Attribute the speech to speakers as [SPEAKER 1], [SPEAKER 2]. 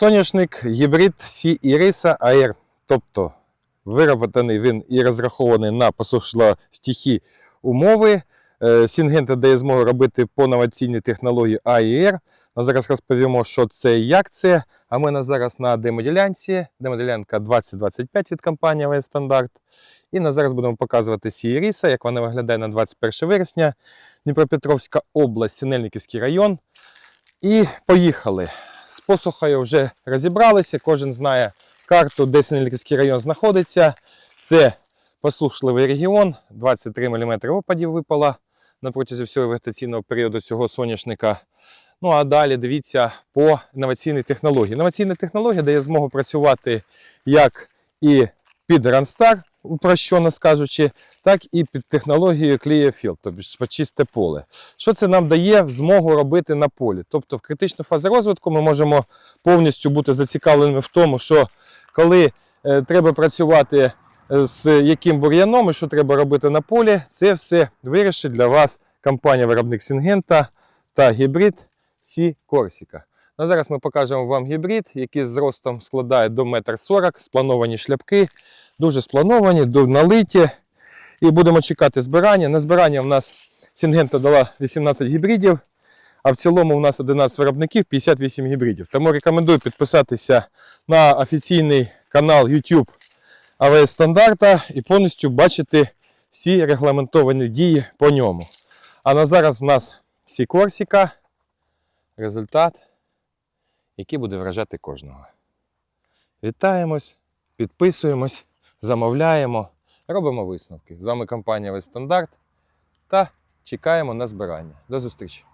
[SPEAKER 1] Соняшник гібрид Сі Іриса Air, тобто вироботаний він і розрахований на посушно-стихі умови. Е, Сінгента дає змогу робити по новаційній технології AIR. Ми зараз розповімо, що це і як це. А ми на зараз на демоділянці. Демоділянка 2025 від компанії «АВС Стандарт. І на зараз будемо показувати Сієріса, як вона виглядає на 21 вересня. Дніпропетровська область, Синельниківський район. І поїхали. З посухою вже розібралися. Кожен знає карту, де Синельниківський район знаходиться. Це посушливий регіон, 23 мм опадів випало на протязі всього вегетаційного періоду цього соняшника. Ну а далі дивіться по інноваційній технології. Інноваційна технологія дає змогу працювати як і під Randstар, упрощено скажучи, так і під технологією Clearfield, тобто ж чисте поле. Що це нам дає змогу робити на полі? Тобто в критичну фазу розвитку ми можемо повністю бути зацікавленими в тому, що коли е, треба працювати е, з яким бур'яном і що треба робити на полі, це все вирішить для вас компанія-виробник Сінгента та гібрид Сі Корсіка. Ну, зараз ми покажемо вам гібрид, який з зростом складає до 1,40 м, сплановані шляпки, дуже сплановані, налиті. І будемо чекати збирання. На збирання в нас Сінгента дала 18 гібридів, а в цілому у нас 11 виробників, 58 гібридів. Тому рекомендую підписатися на офіційний канал YouTube АВС Стандарта і повністю бачити всі регламентовані дії по ньому. А на зараз в нас Сі Корсіка, результат, який буде вражати кожного. Вітаємось, підписуємось, замовляємо, робимо висновки. З вами компанія Весь Стандарт та чекаємо на збирання. До зустрічі!